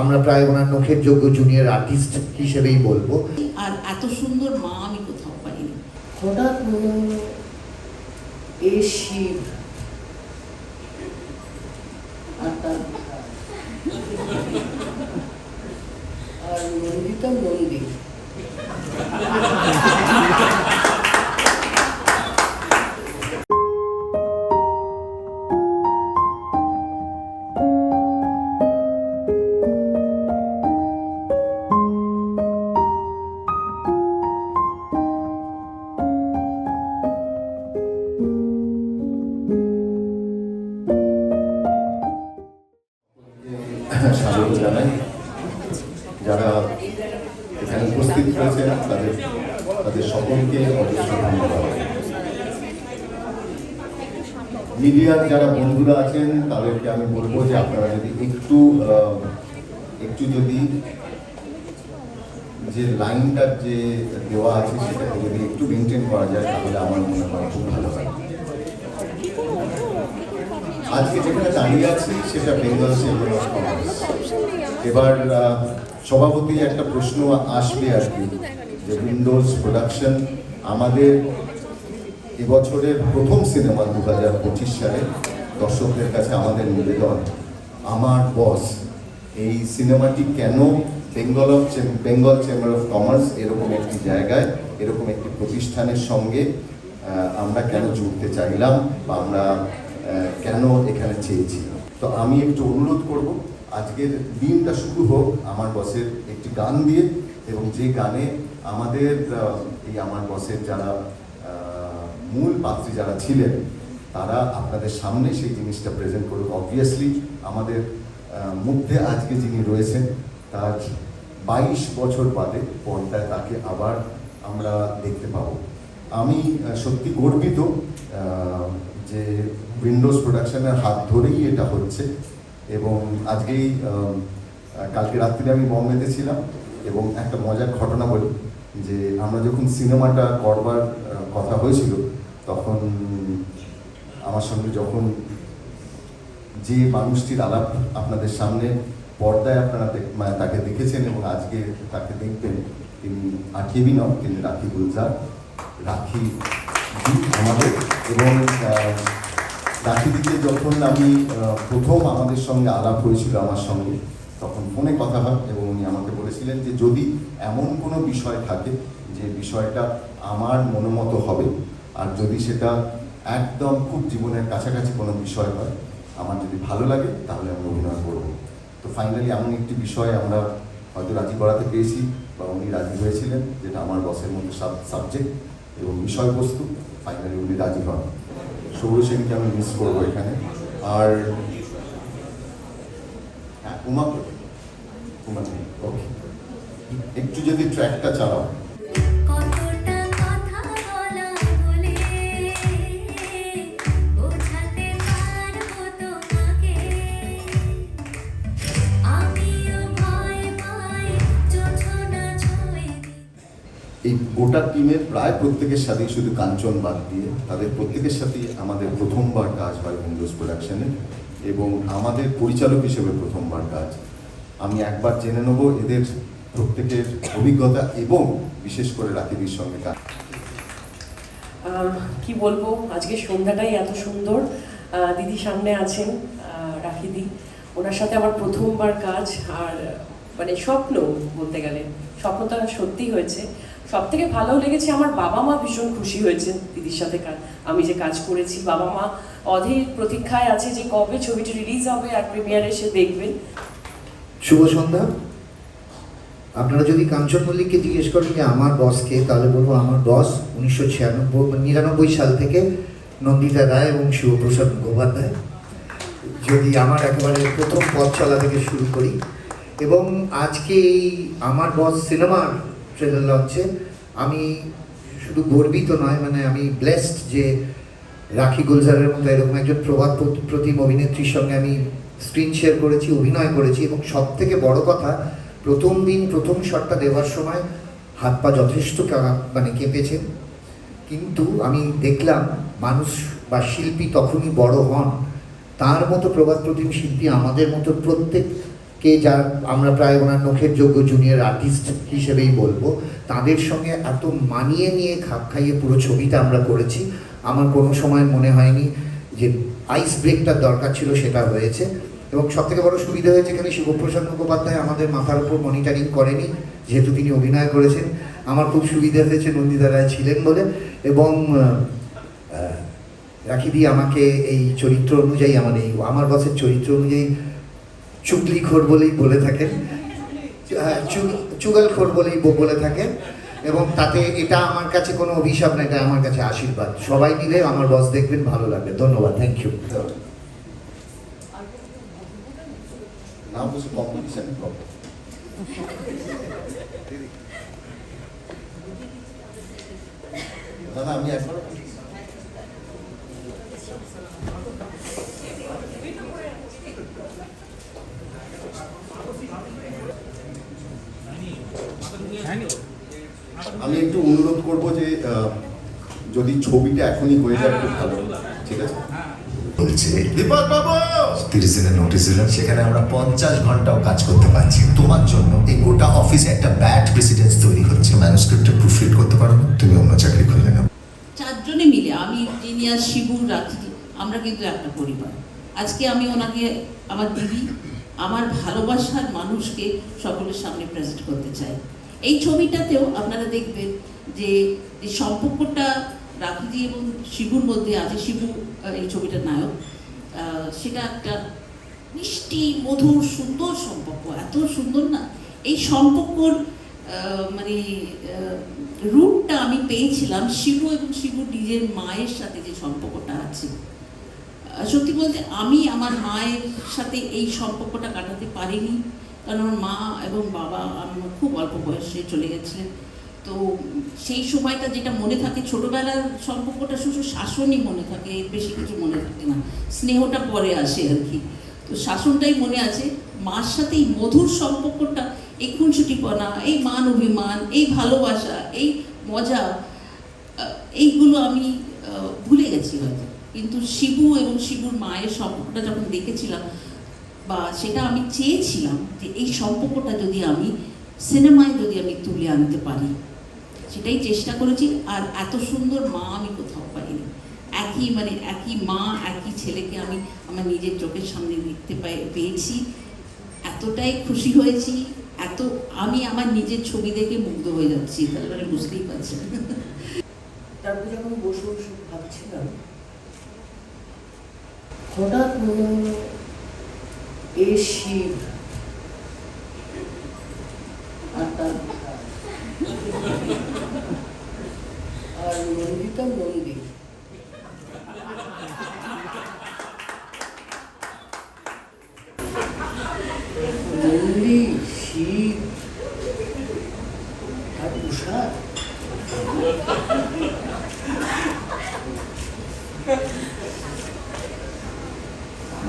আমরা প্রায় ওনার নখের যোগ্য জুনিয়র আর্টিস্ট হিসেবেই বলব। আর এত সুন্দর মা আমি কোথাও পাইনি। হঠাৎ মনে হলো এ শিব। আর নন্দিতা মন্দির মিডিয়ার যারা বন্ধুরা আছেন, তাদেরকে আমি বলব যে আপনারা যদি একটু একটু যদি যে লাইনটার যে দেওয়া আছে সেটাকে যদি একটু মেনটেন করা যায়, তাহলে আমার মনে হয় খুব ভালো হয়। আজকে যেখানে দাঁড়িয়ে আছি সেটা বেঙ্গল চেম্বার অফ কমার্স এবার সভাপতি একটা প্রশ্ন আসবে আর কি, যে উইন্ডোজ প্রোডাকশন আমাদের এবছরের প্রথম সিনেমা দু হাজার পঁচিশ সালে দর্শকদের কাছে আমাদের নিবেদন, আমার বস এই সিনেমাটি কেন Bengal of Bengal chamber of commerce এরকম একটি জায়গায়, এরকম একটি প্রতিষ্ঠানের সঙ্গে আমরা কেন জুড়তে চাইলাম বা আমরা কেন এখানে চেয়েছি? তো আমি একটু অনুরোধ করব, আজকের দিনটা শুরু হোক আমার বসের একটি গান দিয়ে এবং যে গানে আমাদের এই আমার বসের যারা মূল পাত্রী যারা ছিলেন, তারা আপনাদের সামনে সেই জিনিসটা প্রেজেন্ট করুক। অবভিয়াসলি আমাদের মধ্যে আজকে যিনি রয়েছেন, তার বাইশ বছর বাদে পর্দায় তাকে আবার আমরা দেখতে পাবো। আমি সত্যি গর্বিত যে উইন্ডোজ প্রোডাকশনের হাত ধরেই এটা হচ্ছে এবং আজকেই কালকে রাত্রিরে আমি বম্বেতে ছিলাম এবং একটা মজার ঘটনা বলি, যে আমরা যখন সিনেমাটা করবার কথা হয়েছিল তখন আমার সঙ্গে যখন যে মানুষটির আলাপ আপনাদের সামনে পর্দায় আপনারা মানে তাকে দেখেছেন এবং আজকে তাকে দেখবেন তিনি আঠিয়েবি নন তিনি রাখি গুলজার। রাখি আমাদের এবং আহ, রাখি দিকে যখন আমি প্রথম আমাদের সঙ্গে আলাপ হয়েছিল আমার সঙ্গে তখন ফোনে কথা হয় এবং উনি আমাকে বলেছিলেন যে যদি এমন কোনো বিষয় থাকে যে বিষয়টা আমার মনোমতো হবে আর যদি সেটা একদম খুব জীবনের কাছাকাছি কোনো বিষয় হয়, আমার যদি ভালো লাগে, তাহলে আমি অভিনয় করব। তো ফাইনালি এমন একটি বিষয় আমরা হয়তো রাজি করাতে পেরেছি, বা উনি রাজি হয়েছিলেন, যেটা আমার বসের মধ্যে সাবজেক্ট এবং বিষয়বস্তু। ফাইনালি উনি রাজি হন। সৌর সেনকে আমি মিস করব এখানে। আর হ্যাঁ উমা? উমা, ওকে। একটু যদি ট্র্যাকটা চালাও। টিমের প্রায় প্রত্যেকের সাথেই শুধু কাঞ্চন বাদ দিয়ে তাদের প্রত্যেকের সাথেই আমাদের প্রথমবার কাজ হয় উইন্ডোজ প্রোডাকশনে এবং আমাদের পরিচালক হিসেবে প্রথমবার কাজ। আমি একবার জেনে নেব এদের প্রত্যেকের অভিজ্ঞতা এবং বিশেষ করে রাকিবির সঙ্গে কাজ। কি বলব, আজকে সন্ধ্যাটাই এত সুন্দর। দিদি সামনে আছেন রাখিদি ওনার সাথে আমার প্রথমবার কাজ, আর মানে স্বপ্ন বলতে গেলে। স্বপ্নটা সত্যি হয়েছে। সব থেকে ভালো লেগেছে, আমার বাবা মা ভীষণ খুশি হয়েছেন দিদির সাথে আমি যে কাজ করেছি, বাবা মা অধীর প্রতীক্ষায় আছে যে কবে ছবিটি রিলিজ হবে আর প্রিমিয়ার এসে দেখবেন। শুভ সন্ধ্যা। আপনারা যদি কাঞ্চন মল্লিককে জিজ্ঞেস করেন যে আমার বসকে তাহলে বলব আমার বস উনিশশো ছিয়ানব্বই নিরানব্বই সাল থেকে নন্দিতা রায় এবং শিবপ্রসাদ মুখোপাধ্যায়। যদি আমার একেবারে প্রথম পথ চলা থেকে শুরু করি এবং আজকে এই আমার বস সিনেমার ট্রেলার লঞ্চে আমি শুধু গর্বিত নয় মানে আমি ব্লেসড যে রাখি গুলজারের মতো এরকম একজন প্রত- প্রতিম অভিনেত্রীর সঙ্গে আমি স্ক্রিন শেয়ার করেছি, অভিনয় করেছি এবং সব থেকে বড় কথা, প্রথম দিন, প্রথম শটটা দেওয়ার সময় হাত পা যথেষ্ট মানে কেঁপেছে। কিন্তু আমি দেখলাম মানুষ বা শিল্পী তখনই বড় হন। তার মতো প্রভাত প্রতিম শিল্পী আমাদের মতো প্রত্যেক কে যার, আমরা প্রায় ওনার নখের যোগ্য জুনিয়র আর্টিস্ট হিসেবেই বলব, তাদের সঙ্গে এত মানিয়ে নিয়ে খাপ খাইয়ে পুরো ছবিটা আমরা করেছি। আমার কোনো সময় মনে হয়নি যে আইস ব্রেকটার দরকার ছিল, সেটা হয়েছে। এবং সব থেকে বড় সুবিধা হয়েছে এখানে শিবপ্রসাদ মুখোপাধ্যায় আমাদের মাথার উপর মনিটরিং করেনি, যেহেতু তিনি অভিনয় করেছেন। আমার খুব সুবিধা হয়েছে নন্দিতা রায় ছিলেন বলে। এবং রাখিদি আমাকে এই চরিত্র অনুযায়ী, আমার এই, আমার বসের চরিত্র অনুযায়ী চুগলিখোর বলেই বলে থাকেন। হ্যাঁ, চুগ- চুগলখোর বলেই বলে থাকেন। এবং তাতে এটা আমার কাছে কোনো অভিশাপ না এটা আমার কাছে আশীর্বাদ। সবাই মিলে আমার বস দেখবেন ভালো লাগবে। ধন্যবাদ থ্যাংক ইউ কম্পিটিশন দাদা আমি একবার আমি একটু অনুরোধ করব যে আহ, যদি ছবিটা এখনই হয়ে যায় খুব ভালো। ঠিক আছে? বলছে দীপক বাবু! তিরিশ দিনের নোটিশ দিলাম সেখানে আমরা পঞ্চাশ ঘন্টাও কাজ করতে পারছি তোমার জন্য এই গোটা অফিসে একটা ব্যাড প্রেসিডেন্স তৈরি হচ্ছে। ম্যানুস্ক্রিপ্টটা প্রুফরিড করতে পারো না তুমি অন্য চাকরি খুঁজে নাও। চারজনে মিলে আমি জিনিয়াস শিবু রাখি আমরা কিন্তু একটা পরিবার। আজকে আমি ওনাকে আমার দিদি আমার ভালোবাসার মানুষকে সকলের সামনে প্রেজেন্ট করতে চাই। এই ছবিটাতেও আপনারা দেখবেন যে যে সম্পর্কটা রাখিদি এবং শিবুর মধ্যে আছে। শিবু এই ছবিটার নায়ক। সেটা একটা মিষ্টি, মধুর, সুন্দর সম্পর্ক। এত সুন্দর না? এই সম্পর্কর মানে রূপটা আমি পেয়েছিলাম শিবু এবং শিবু নিজের মায়ের সাথে যে সম্পর্কটা আছে। সত্যি বলতে আমি আমার মায়ের সাথে এই সম্পর্কটা কাটাতে পারিনি। কারণ আমার মা এবং বাবা আমার খুব অল্প বয়সে চলে গেছিলেন তো সেই সময়টা যেটা মনে থাকে, ছোটবেলার সম্পর্কটা শুধু শাসনই মনে থাকে বেশি কিছু মনে থাকে না। স্নেহটা পরে আসে আর কি। তো শাসনটাই মনে আছে। মার সাথে এই মধুর সম্পর্কটা, এই খুনসুটিপনা, এই মান অভিমান, এই ভালোবাসা, এই মজা এইগুলো আমি ভুলে গেছি হয়তো। কিন্তু শিবু এবং শিবুর মায়ের সম্পর্কটা যখন দেখেছিলাম বা সেটা আমি চেয়েছিলাম যে এই সম্পর্কটা যদি আমি সিনেমায় যদি আমি তুলে আনতে পারি, সেটাই চেষ্টা করেছি। আর এত সুন্দর মা আমি কোথাও পাইনি। একই মানে একই মা, একই ছেলেকে আমি আমার নিজের চোখের সামনে দেখতে পাই, পেয়েছি। এতটাই খুশি হয়েছি। এত আমি আমার নিজের ছবি দেখে মুগ্ধ হয়ে যাচ্ছি। তাহলে মানে বুঝতেই পারছেন। তারপর যখন বসে বসে ভাবছিলাম, হঠাৎ মনে এ শিব আর তার আর নন্দিতা মন্দির মন্দির শিব আর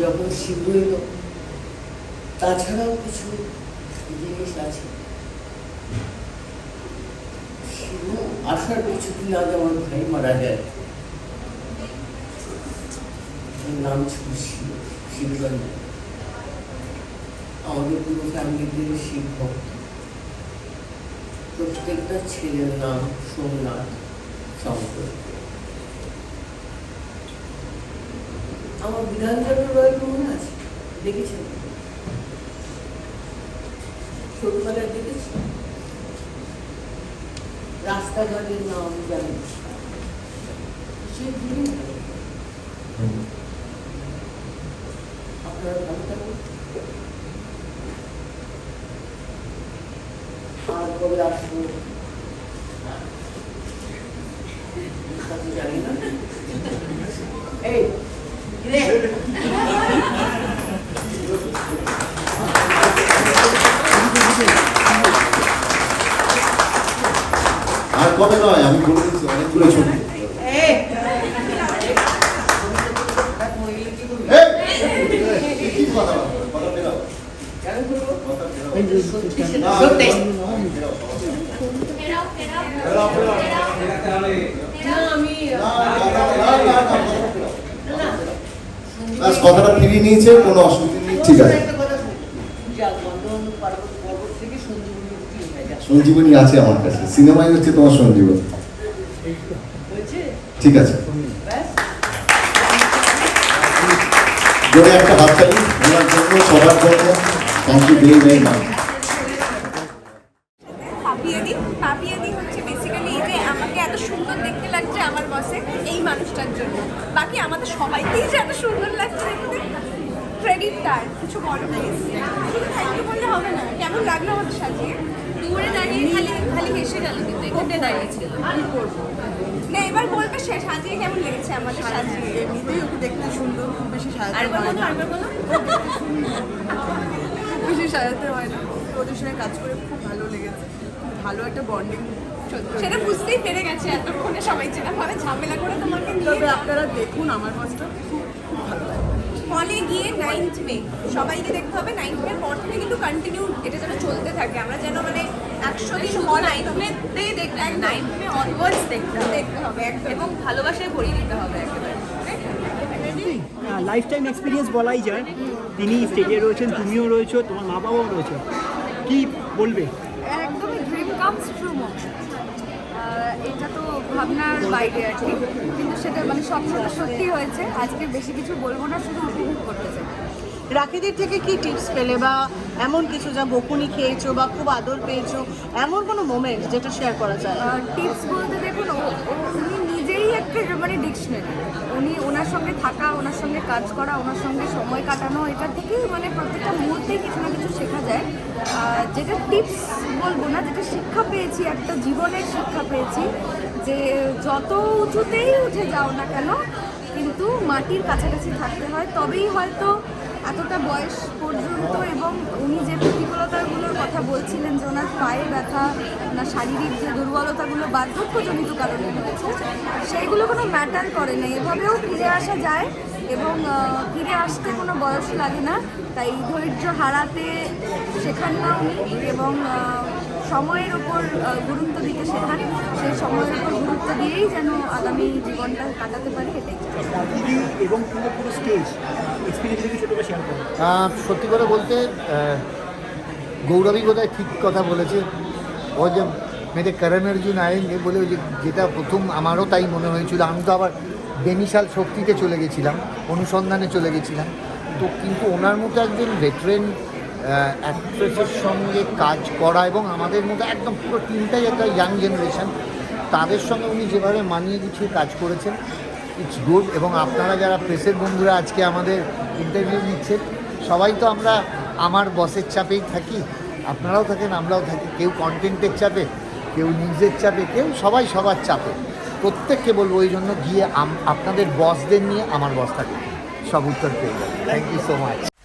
যখন শিব এলো তাছাড়াও কিছু জিনিস আছে। আসার কিছুদিন আগে আমার ভাই মারা যায়। নাম ছিল শিব, শিবগঞ্জ। আমাদের পুরো ফ্যামিলিতে শিব ভক্ত। প্রত্যেকটা ছেলের নাম সোমনাথ শঙ্কর। আমার বিধানচন্দ্র রয় মনে আছে? দেখেছেন? ছোটবেলায় দেখেছি? রাস্তাঘাটের নাম জানি সে ভুলে গেল। আপনারা ভালো থাকুন। আর কবে আসব তা তো জানি না এই কিরে আর কবে নয় আমি বলে দিচ্ছি অনেকগুলো ছবি কথাটা ফিরিয়ে নিয়েছে কোনো অসুবিধা নেই ঠিক আছে একটা কথা শুনি। যাও সঞ্জীবনী আছে আমার কাছে। সিনেমাই হচ্ছে তোমার সঞ্জীবনী। ঠিক আছে। জোরে একটা হাততালি ওনার জন্য সবার জন্য। Thank you very very much দিই পাপিয়ে দিই হচ্ছে বেসিক্যালি যে আমাকে এত সুন্দর দেখতে লাগছে আমার বসে এই মানুষটার জন্য। বাকি আমাদের সবাইকেই যে এত সুন্দর লাগছে দেখতে ক্রেডিট তার কিছু বড় প্লিজ শুধু থ্যাংক ইউ বললে হবে না কেমন লাগল আমাদের সাজিয়ে? দূরে দাঁড়িয়ে খালি খালি হেসে গেল কিন্তু এখানে দাঁড়িয়েছিল আমি করব? না এবার বলবে সে সাজিয়ে কেমন লেগেছে আমাদের সাজিয়ে এমনিতেই ওকে দেখতে সুন্দর খুব বেশি সাজাতে আরেকবার বলো আরেকবার বেশি সাজাতে হয় না। ওদের সঙ্গে কাজ করে খুব ভালো লেগেছে। ভালো একটা বন্ডিং সেটা বুঝতেই পেরে গেছে এতক্ষণে সবাই যেরকম ঝামেলা করে তোমাকে তবে আপনারা দেখুন আমার লাগে হলে গিয়ে নাইন্থ মে সবাইকে দেখতে হবে। নাইন্থ মে পর থেকে কিন্তু কন্টিনিউ এটা যেন চলতে থাকে। আমরা যেন মানে একশো দিন হল নাইন্থ মেতেই দেখতে নাইন্থ মে অনওয়ার্ডস দেখতে হবে। দেখতে হবে এবং ভালোবাসায় ভরিয়ে দিতে হবে একেবারে। লাইফ টাইম এক্সপিরিয়েন্স বলাই যায়। তিনি স্টেজে রয়েছেন তুমিও রয়েছো তোমার মা বাবাও রয়েছে। কি বলবে? একদমই ড্রিম কামস ট্রু এটা তো ভাবনার বাইরে আর কি। কিন্তু সেটা মানে স্বপ্নটা সত্যি হয়েছে। আজকে বেশি কিছু বলব না শুধু উপভোগ করতে চাই। রাখিদের থেকে কি টিপস পেলে বা এমন কিছু যা বকুনি খেয়েছো বা খুব আদর পেয়েছ? এমন কোনো মোমেন্ট যেটা শেয়ার করা যায়? টিপস বলতে দেখুন উনি নিজেই একটা মানে ডিকশনারি উনি ওনার সঙ্গে থাকা, ওনার সঙ্গে কাজ করা, ওনার সঙ্গে সময় কাটানো এটা থেকেই মানে প্রত্যেকটা মুহূর্তেই কিছু না কিছু শেখা যায়। যেটা টিপস বলব না, যেটা শিক্ষা পেয়েছি, একটা জীবনের শিক্ষা পেয়েছি, যে যত উঁচুতেই উঠে যাও না কেন, কিন্তু মাটির কাছাকাছি থাকতে হয়। তবেই হয়তো এতটা বয়স পর্যন্ত এবং উনি যে কথা বলছিলেন যে ওনার পায়ে ব্যথা ওনার শারীরিক যে দুর্বলতাগুলো বার্ধক্যজনিত কারণে হয়েছে সেইগুলো কোনো ম্যাটার করে না। এভাবেও ফিরে আসা যায় এবং ফিরে আসতে কোনো বয়স লাগে না। তাই ধৈর্য হারাতে শেখান না উনি এবং সময়ের ওপর গুরুত্ব দিতে শেখান। সেই সময়ের ওপর গুরুত্ব দিয়েই যেন আগামী জীবনটা কাটাতে পারি এটাই এবং সত্যি করে বলতে গৌরবী বোধহয় ঠিক কথা বলেছে। ও যে মেয়েদের করণার্জুন আয়েঙ্গে বলে যে যেটা প্রথম আমারও তাই মনে হয়েছিল। আমি তো আবার বেমিশাল শক্তিতে চলে গেছিলাম, অনুসন্ধানে চলে গেছিলাম। তো কিন্তু ওনার মতো একজন ভেটারেন অ্যাক্ট্রেসের সঙ্গে কাজ করা এবং আমাদের মধ্যে একদম পুরো টিমটাই একটা ইয়াং জেনারেশান তাদের সঙ্গে উনি যেভাবে মানিয়ে গুছিয়ে কাজ করেছেন ইটস গুড এবং আপনারা যারা প্রেসের বন্ধুরা আজকে আমাদের ইন্টারভিউ নিচ্ছেন, সবাই তো আমরা আমার বসের চাপেই থাকি, আপনারাও থাকেন, আমরাও থাকি। কেউ কন্টেন্টের চাপে, কেউ নিউজের চাপে, কেউ সবাই সবার চাপে। প্রত্যেককে বলব ওই জন্য গিয়ে আপনাদের বসদের নিয়ে আমার বস থাকে সব উত্তর পেয়ে যাবে। Thank you so much